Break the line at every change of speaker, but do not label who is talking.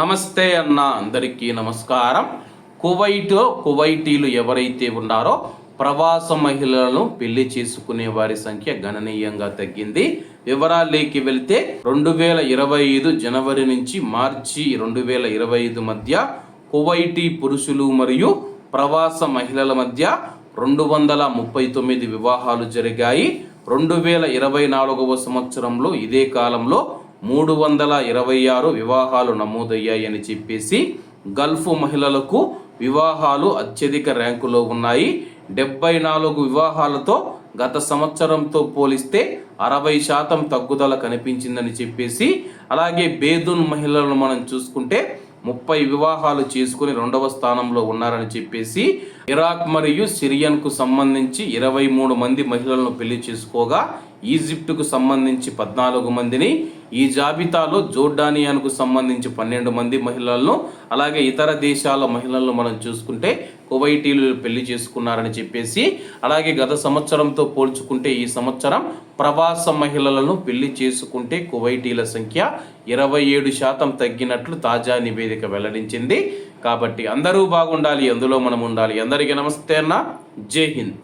నమస్తే అన్న అందరికీ నమస్కారం. కువైట్ కువైటీలు ఎవరైతే ఉన్నారో ప్రవాస మహిళలను పెళ్ళి చేసుకునే వారి సంఖ్య గణనీయంగా తగ్గింది. వివరాల్లోకి వెళ్తే రెండు వేల ఇరవై ఐదు జనవరి నుంచి మార్చి రెండు వేల ఇరవై ఐదు మధ్య కువైటీ పురుషులు మరియు ప్రవాస మహిళల మధ్య రెండు వందల ముప్పై తొమ్మిది వివాహాలు జరిగాయి. రెండు వేల ఇరవై నాలుగవ సంవత్సరంలో ఇదే కాలంలో మూడు వందల ఇరవై ఆరు వివాహాలు నమోదయ్యాయని చెప్పేసి గల్ఫ్ మహిళలకు వివాహాలు అత్యధిక ర్యాంకులో ఉన్నాయి. డెబ్బై నాలుగు వివాహాలతో గత సంవత్సరంతో పోలిస్తే అరవై శాతం తగ్గుదల కనిపించిందని చెప్పేసి అలాగే బేదున్ మహిళలను మనం చూసుకుంటే ముప్పై వివాహాలు చేసుకుని రెండవ స్థానంలో ఉన్నారని చెప్పేసి ఇరాక్ మరియు సిరియన్కు సంబంధించి ఇరవై మూడు మంది మహిళలను పెళ్ళి చేసుకోగా ఈజిప్టుకు సంబంధించి పద్నాలుగు మందిని ఈ జాబితాలో జోర్డానియాన్కు సంబంధించి పన్నెండు మంది మహిళలను అలాగే ఇతర దేశాల మహిళలను మనం చూసుకుంటే కువైటీలు పెళ్ళి చేసుకున్నారని చెప్పేసి అలాగే గత సంవత్సరంతో పోల్చుకుంటే ఈ సంవత్సరం ప్రవాస మహిళలను పెళ్ళి చేసుకుంటే కువైటీల సంఖ్య ఇరవై ఏడు శాతం తగ్గినట్లు తాజా నివేదిక వెల్లడించింది. కాబట్టి అందరూ బాగుండాలి అందులో మనం ఉండాలి. అందరికీ నమస్తే అన్న. జై హింద్.